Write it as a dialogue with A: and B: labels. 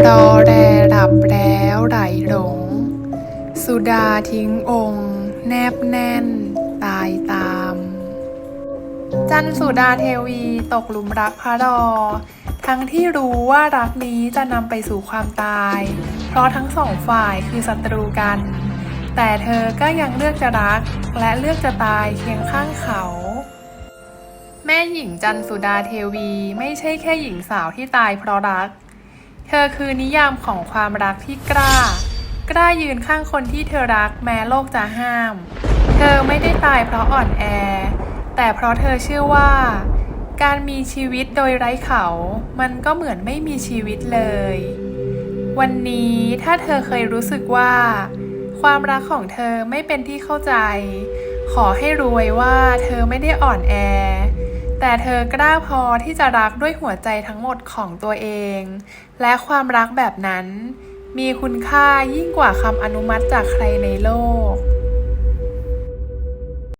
A: รอแรหลับแล้วไหลหลง สุดาทิ้งองค์ แนบแน่น ตายตาม จันสุดาเทวีตกหลุมรักพระรอทั้งที่รู้ว่ารักนี้จะนำไปสู่ความตาย เพราะทั้งสองฝ่ายคือศัตรูกัน แต่เธอก็ยังเลือกจะรักและเลือกจะตายเคียงข้างเขาแม่หญิงจันสุดาเทวีไม่ใช่แค่หญิงสาวที่ตายเพราะรัก ธอคือนิยามของความรักที่กล้า กล้ายืนข้างคนที่เธอรักแม้โลกจะห้าม เธอไม่ได้ตายเพราะอ่อนแอ แต่เพราะเธอเชื่อว่า การมีชีวิตโดยไร้เขา มันก็เหมือนไม่มีชีวิตเลย วันนี้ถ้าเธอเคยรู้สึกว่า ความรักของเธอไม่เป็นที่เข้าใจ ขอให้รู้ไว้ว่าเธอไม่ได้อ่อนแอ แต่เธอกล้าพอที่จะรักด้วยหัวใจทั้งหมดของตัวเอง และความรักแบบนั้น มีคุณค่ายิ่งกว่าคำอนุมัติจากใครในโลก